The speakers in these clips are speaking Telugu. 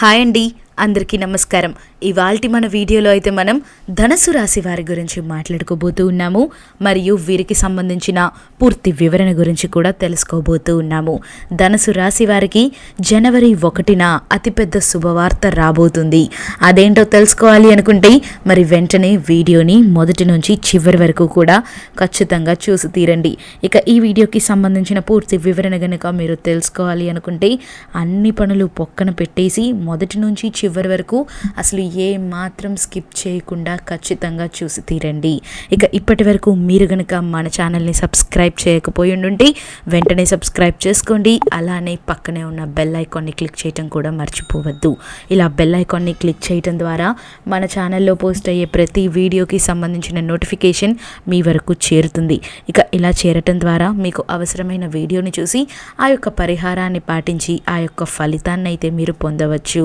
హాయ్ అండి. అందరికీ నమస్కారం. ఇవాల్టి మన వీడియోలో అయితే మనం ధనసు రాశి వారి గురించి మాట్లాడుకోబోతూ ఉన్నాము. మరియు వీరికి సంబంధించిన పూర్తి వివరణ గురించి కూడా తెలుసుకోబోతూ ఉన్నాము. ధనసు రాశి వారికి జనవరి ఒకటిన అతిపెద్ద శుభవార్త రాబోతుంది. అదేంటో తెలుసుకోవాలి అనుకుంటే మరి వెంటనే వీడియోని మొదటి నుంచి చివరి వరకు కూడా ఖచ్చితంగా చూసి తీరండి. ఇక ఈ వీడియోకి సంబంధించిన పూర్తి వివరణ కనుక మీరు తెలుసుకోవాలి అనుకుంటే అన్ని పనులు పొక్కన పెట్టేసి మొదటి నుంచి చివరి వరకు అసలు ఏ మాత్రం స్కిప్ చేయకుండా ఖచ్చితంగా చూసి తీరండి. ఇక ఇప్పటి వరకు మీరు కనుక మన ఛానల్ని సబ్స్క్రైబ్ చేయకపోయి ఉంటే వెంటనే సబ్స్క్రైబ్ చేసుకోండి. అలానే పక్కనే ఉన్న బెల్ ఐకాన్ని క్లిక్ చేయటం కూడా మర్చిపోవద్దు. ఇలా బెల్ ఐకాన్ని క్లిక్ చేయటం ద్వారా మన ఛానల్లో పోస్ట్ అయ్యే ప్రతి వీడియోకి సంబంధించిన నోటిఫికేషన్ మీ వరకు చేరుతుంది. ఇక ఇలా చేరటం ద్వారా మీకు అవసరమైన వీడియోని చూసి ఆ యొక్క పరిహారాన్ని పాటించి ఆ యొక్క ఫలితాన్ని అయితే మీరు పొందవచ్చు.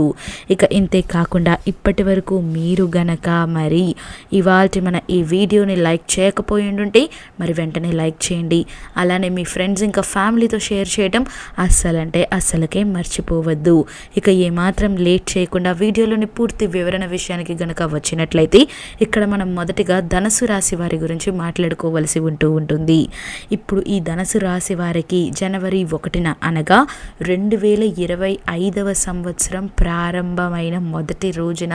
ఇక ఇంతే కాకుండా ఇప్పటి వరకు మీరు గనక మరి ఇవాళ మన ఈ వీడియోని లైక్ చేయకపోయి ఉంటే మరి వెంటనే లైక్ చేయండి. అలానే మీ ఫ్రెండ్స్ ఇంకా ఫ్యామిలీతో షేర్ చేయడం అస్సలంటే అస్సలకే మర్చిపోవద్దు. ఇక ఏమాత్రం లేట్ చేయకుండా వీడియోలోని పూర్తి వివరణ విషయానికి గనక వచ్చినట్లయితే ఇక్కడ మనం మొదటిగా ధనసు రాశి వారి గురించి మాట్లాడుకోవలసి ఉంటూ ఉంటుంది. ఇప్పుడు ఈ ధనసు రాశి వారికి జనవరి ఒకటిన అనగా రెండు వేల ఇరవై ఐదవ సంవత్సరం ప్రారంభమైన మొదటి రోజున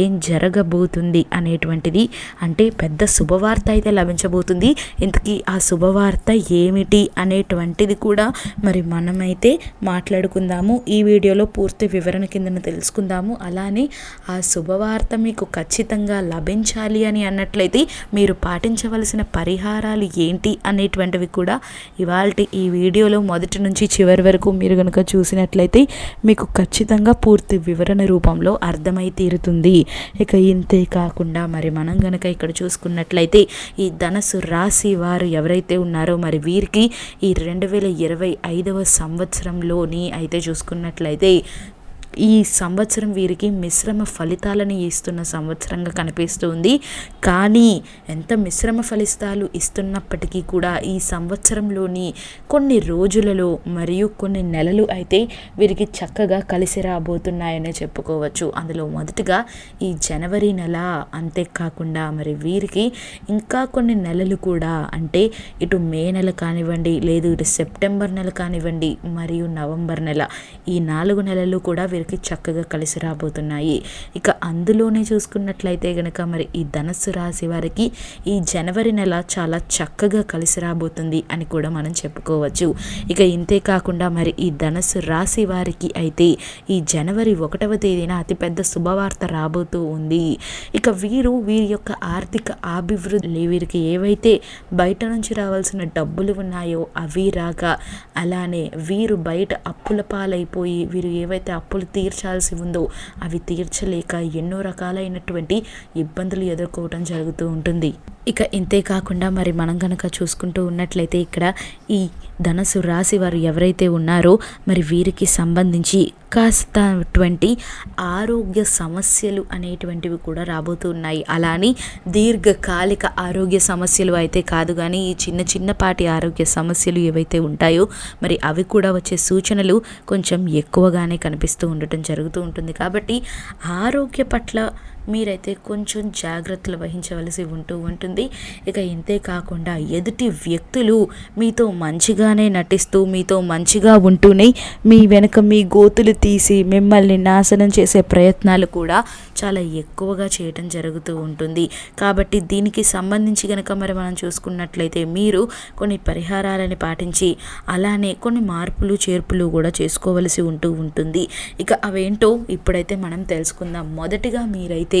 ఏం జరగబోతుంది అనేటువంటిది అంటే పెద్ద శుభవార్త అయితే లభించబోతుంది. ఇంతకీ ఆ శుభవార్త ఏమిటి అనేటువంటిది కూడా మరి మనమైతే మాట్లాడుకుందాము. ఈ వీడియోలో పూర్తి వివరణ కిందన తెలుసుకుందాము. అలానే ఆ శుభవార్త మీకు ఖచ్చితంగా లభించాలి అని అన్నట్లయితే మీరు పాటించవలసిన పరిహారాలు ఏంటి అనేటువంటివి కూడా ఇవాళ ఈ వీడియోలో మొదటి నుంచి చివరి వరకు మీరు కనుక చూసినట్లయితే మీకు ఖచ్చితంగా పూర్తి వివరణ రూపంలో అర్థమై తీరుతుంది. ఇక ఇంతే కాకుండా మరి మనం గనక ఇక్కడ చూసుకున్నట్లయితే ఈ ధనసు రాశి వారు ఎవరైతే ఉన్నారో మరి వీరికి ఈ రెండు వేల ఇరవై ఐదవ సంవత్సరంలోని అయితే చూసుకున్నట్లయితే ఈ సంవత్సరం వీరికి మిశ్రమ ఫలితాలను ఇస్తున్న సంవత్సరంగా కనిపిస్తుంది. కానీ ఎంత మిశ్రమ ఫలితాలు ఇస్తున్నప్పటికీ కూడా ఈ సంవత్సరంలోని కొన్ని రోజులలో మరియు కొన్ని నెలలు అయితే వీరికి చక్కగా కలిసి రాబోతున్నాయనే చెప్పుకోవచ్చు. అందులో మొదటగా ఈ జనవరి నెల అంతేకాకుండా మరి వీరికి ఇంకా కొన్ని నెలలు కూడా అంటే ఇటు మే నెల కానివ్వండి లేదు ఇటు సెప్టెంబర్ నెల కానివ్వండి మరియు నవంబర్ నెల ఈ నాలుగు నెలలు కూడా వీరికి ఇద్దరికి చక్కగా కలిసి రాబోతున్నాయి. ఇక అందులోనే చూసుకున్నట్లయితే గనక మరి ఈ ధనస్సు రాశి వారికి ఈ జనవరి నెల చాలా చక్కగా కలిసి రాబోతుంది అని కూడా మనం చెప్పుకోవచ్చు. ఇక ఇంతే కాకుండా మరి ఈ ధనస్సు రాశి వారికి అయితే ఈ జనవరి ఒకటవ తేదీన అతిపెద్ద శుభవార్త రాబోతూ ఉంది. ఇక వీరు వీరి యొక్క ఆర్థిక అభివృద్ధి వీరికి ఏవైతే బయట నుంచి రావాల్సిన డబ్బులు ఉన్నాయో అవి రాక అలానే వీరు బయట అప్పుల పాలైపోయి వీరు ఏవైతే అప్పులు తీర్చాల్సి ఉందో అవి తీర్చలేక ఎన్నో రకాలైనటువంటి ఇబ్బందులు ఎదుర్కోవటం జరుగుతూ ఉంటుంది. ఇక ఇంతే కాకుండా మరి మనం కనుక చూసుకుంటూ ఉన్నట్లయితే ఇక్కడ ఈ ధనసు రాశి వారు ఎవరైతే ఉన్నారో మరి వీరికి సంబంధించి కాస్తటువంటి ఆరోగ్య సమస్యలు అనేటువంటివి కూడా రాబోతున్నాయి అలానే దీర్ఘకాలిక ఆరోగ్య సమస్యలు అయితే కాదు కానీ ఈ చిన్న చిన్నపాటి ఆరోగ్య సమస్యలు ఏవైతే ఉంటాయో మరి అవి కూడా వచ్చే సూచనలు కొంచెం ఎక్కువగానే కనిపిస్తూ ఉండటం జరుగుతూ ఉంటుంది. కాబట్టి ఆరోగ్య పట్ల మీరైతే కొంచెం జాగ్రత్తలు వహించవలసి ఉంటూ ఉంటుంది. ఇక ఇంతే కాకుండా ఎదుటి వ్యక్తులు మీతో మంచిగానే నటిస్తూ మీతో మంచిగా ఉంటూనే మీ వెనుక మీ గోతులు తీసి మిమ్మల్ని నాశనం చేసే ప్రయత్నాలు కూడా చాలా ఎక్కువగా చేయటం జరుగుతూ ఉంటుంది. కాబట్టి దీనికి సంబంధించి కనుక మరి మనం చూసుకున్నట్లయితే మీరు కొన్ని పరిహారాలని పాటించి అలానే కొన్ని మార్పులు చేర్పులు కూడా చేసుకోవలసి ఉంటూ ఉంటుంది. ఇక అవేంటో ఇప్పుడైతే మనం తెలుసుకుందాం. మొదటిగా మీరైతే అయితే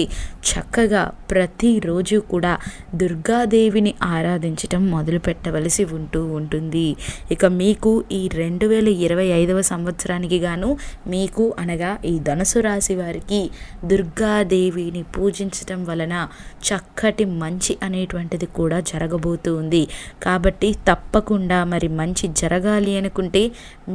చక్కగా ప్రతిరోజు కూడా దుర్గాదేవిని ఆరాధించటం మొదలు పెట్టవలసి ఉంటూ ఉంటుంది. ఇక మీకు ఈ రెండు వేల ఇరవై ఐదవ సంవత్సరానికి గాను మీకు అనగా ఈ ధనుసు రాశి వారికి దుర్గాదేవిని పూజించటం వలన చక్కటి మంచి అనేటువంటిది కూడా జరగబోతుంది. కాబట్టి తప్పకుండా మరి మంచి జరగాలి అనుకుంటే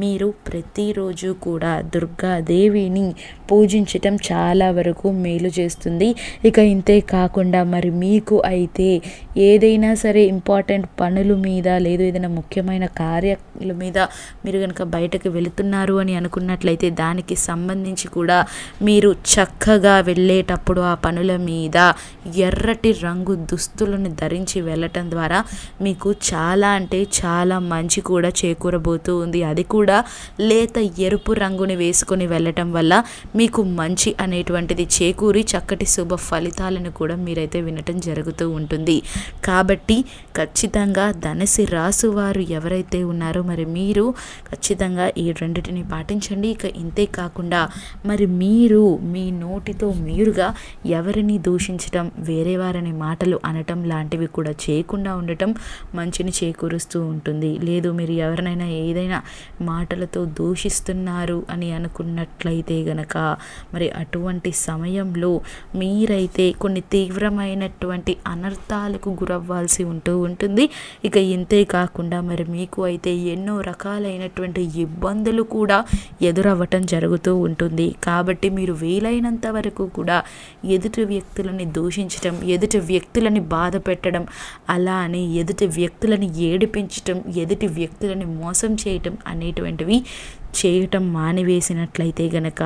మీరు ప్రతిరోజు కూడా దుర్గాదేవిని పూజించటం చాలా వరకు మేలు చేస్తుంది. అవుతుంది ఇక ఇంతే కాకుండా మరి మీకు అయితే ఏదైనా సరే ఇంపార్టెంట్ పనుల మీద లేదు ఏదైనా ముఖ్యమైన కార్యాల మీద మీరు కనుక బయటకు వెళుతున్నారు అని అనుకున్నట్లయితే దానికి సంబంధించి కూడా మీరు చక్కగా వెళ్ళేటప్పుడు ఆ పనుల మీద ఎర్రటి రంగు దుస్తులను ధరించి వెళ్ళటం ద్వారా మీకు చాలా అంటే చాలా మంచి కూడా చేకూరబోతూ ఉంది. అది కూడా లేత ఎరుపు రంగుని వేసుకొని వెళ్ళటం వల్ల మీకు మంచి అనేటువంటిది చేకూరి చక్కటి శుభ ఫలితాలను కూడా మీరైతే వినటం జరుగుతూ ఉంటుంది. కాబట్టి ఖచ్చితంగా ధనసి రాసు వారు ఎవరైతే ఉన్నారో మరి మీరు ఖచ్చితంగా ఈ రెండింటిని పాటించండి. ఇక ఇంతే కాకుండా మరి మీరు మీ నోటితో మీరుగా ఎవరిని దూషించటం వేరే వారిని మాటలు అనటం లాంటివి కూడా చేయకుండా ఉండటం మంచిని చేకూరుస్తూ ఉంటుంది. లేదు మీరు ఎవరినైనా ఏదైనా మాటలతో దూషిస్తున్నారు అని అనుకున్నట్లయితే గనక మరి అటువంటి సమయంలో మీరైతే కొన్ని తీవ్రమైనటువంటి అనర్థాలకు గురవ్వాల్సి ఉంటూ ఉంటుంది. ఇక ఇంతే కాకుండా మరి మీకు అయితే ఎన్నో రకాలైనటువంటి ఇబ్బందులు కూడా ఎదురవ్వటం జరుగుతూ ఉంటుంది. కాబట్టి మీరు వీలైనంత వరకు కూడా ఎదుటి వ్యక్తులని దూషించటం ఎదుటి వ్యక్తులని బాధ పెట్టడం అలా అని ఎదుటి వ్యక్తులని ఏడిపించటం ఎదుటి వ్యక్తులని మోసం చేయటం అనేటువంటివి చేయటం మానివేసినట్లయితే గనక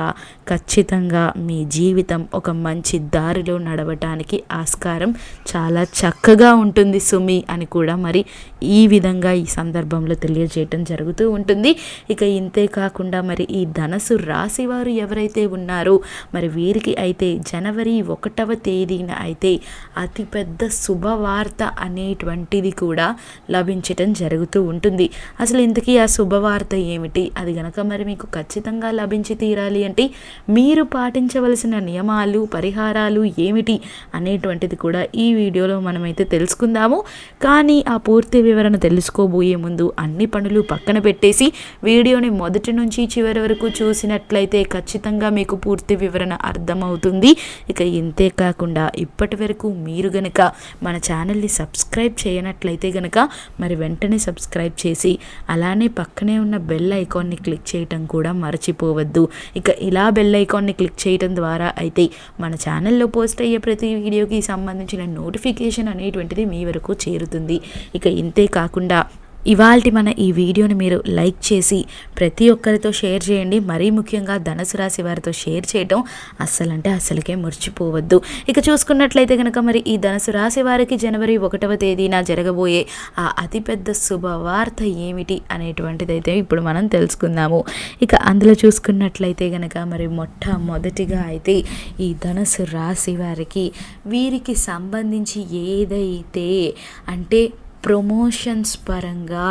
ఖచ్చితంగా మీ జీవితం ఒక మంచి దారిలో నడవటానికి ఆస్కారం చాలా చక్కగా ఉంటుంది సుమి అని కూడా మరి ఈ విధంగా ఈ సందర్భంలో తెలియజేయటం జరుగుతూ ఉంటుంది. ఇక ఇంతే కాకుండా మరి ఈ ధనసు రాశి వారు ఎవరైతే ఉన్నారో మరి వీరికి అయితే జనవరి ఒకటవ తేదీన అయితే అతిపెద్ద శుభవార్త అనేటువంటిది కూడా లభించటం జరుగుతూ ఉంటుంది. అసలు ఇంతకీ ఆ శుభవార్త ఏమిటి? అది గనక మరి మీకు ఖచ్చితంగా లభించి తీరాలి అంటే మీరు పాటించవలసిన నియమాలు పరిహారాలు ఏమిటి అనేటువంటిది కూడా ఈ వీడియోలో మనమైతే తెలుసుకుందాము. కానీ ఆ పూర్తి వివరణ తెలుసుకోబోయే ముందు అన్ని పనులు పక్కన పెట్టేసి వీడియోని మొదటి నుంచి చివరి వరకు చూసినట్లయితే ఖచ్చితంగా మీకు పూర్తి వివరణ అర్థమవుతుంది. ఇక ఇంతే కాకుండా ఇప్పటి వరకు మీరు గనక మన ఛానల్ని సబ్స్క్రైబ్ చేయనట్లయితే గనక మరి వెంటనే సబ్స్క్రైబ్ చేసి అలానే పక్కనే ఉన్న బెల్ ఐకాన్ని క్లిక్ క్లిక్ చేయటం కూడా మర్చిపోవద్దు. ఇక ఇలా బెల్ ఐకాన్ని క్లిక్ చేయటం ద్వారా అయితే మన ఛానల్లో పోస్ట్ అయ్యే ప్రతి వీడియోకి సంబంధించిన నోటిఫికేషన్ అనేటువంటిది మీ వరకు చేరుతుంది. ఇక ఇంతే కాకుండా ఇవాల్టి మన ఈ వీడియోని మీరు లైక్ చేసి ప్రతి ఒక్కరితో షేర్ చేయండి. మరీ ముఖ్యంగా ధనుసు రాశి వారితో షేర్ చేయడం అస్సలంటే అస్సలకే మర్చిపోవద్దు. ఇక చూసుకున్నట్లయితే కనుక మరి ఈ ధనుసు రాశి వారికి జనవరి ఒకటవ తేదీన జరగబోయే ఆ అతిపెద్ద శుభవార్త ఏమిటి అనేటువంటిది అయితే ఇప్పుడు మనం తెలుసుకుందాము. ఇక అందులో చూసుకున్నట్లయితే కనుక మరి మొట్టమొదటిగా అయితే ఈ ధనుసు రాశి వారికి వీరికి సంబంధించి ఏదైతే అంటే ప్రమోషన్స్ పరంగా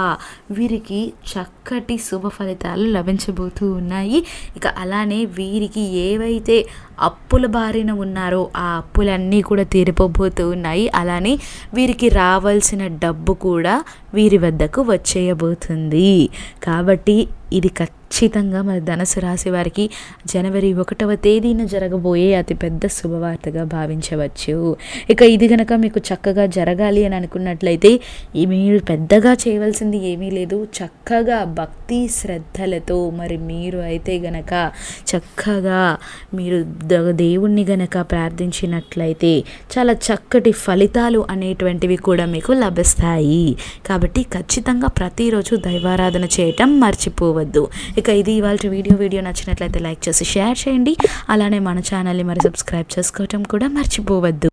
వీరికి చక్కటి శుభ ఫలితాలు లభించబోతూ ఉన్నాయి. ఇక అలానే వీరికి ఏవైతే అప్పుల బారిన ఉన్నారో ఆ అప్పులన్నీ కూడా తీరిపోబోతూ ఉన్నాయి. అలానే వీరికి రావాల్సిన డబ్బు కూడా వీరి వద్దకు వచ్చేయబోతుంది. కాబట్టి ఇది ఖచ్చితంగా మరి ధనుసు రాశి వారికి జనవరి ఒకటవ తేదీన జరగబోయే అతిపెద్ద శుభవార్తగా భావించవచ్చు. ఇక ఇది కనుక మీకు చక్కగా జరగాలి అని అనుకున్నట్లయితే మీరు పెద్దగా చేయవలసింది ఏమీ లేదు. చక్కగా భక్తి శ్రద్ధలతో మరి మీరు అయితే గనక చక్కగా మీరు దేవుణ్ణి గనక ప్రార్థించినట్లయితే చాలా చక్కటి ఫలితాలు అనేటువంటివి కూడా మీకు లభిస్తాయి. కాబట్టి ఖచ్చితంగా ప్రతిరోజు దైవారాధన చేయటం మర్చిపోవద్దు. ఇక ఇది ఇవాళ వీడియో వీడియో నచ్చినట్లయితే లైక్ చేసి షేర్ చేయండి. అలానే మన ఛానల్ని మరి సబ్స్క్రైబ్ చేసుకోవటం కూడా మర్చిపోవద్దు.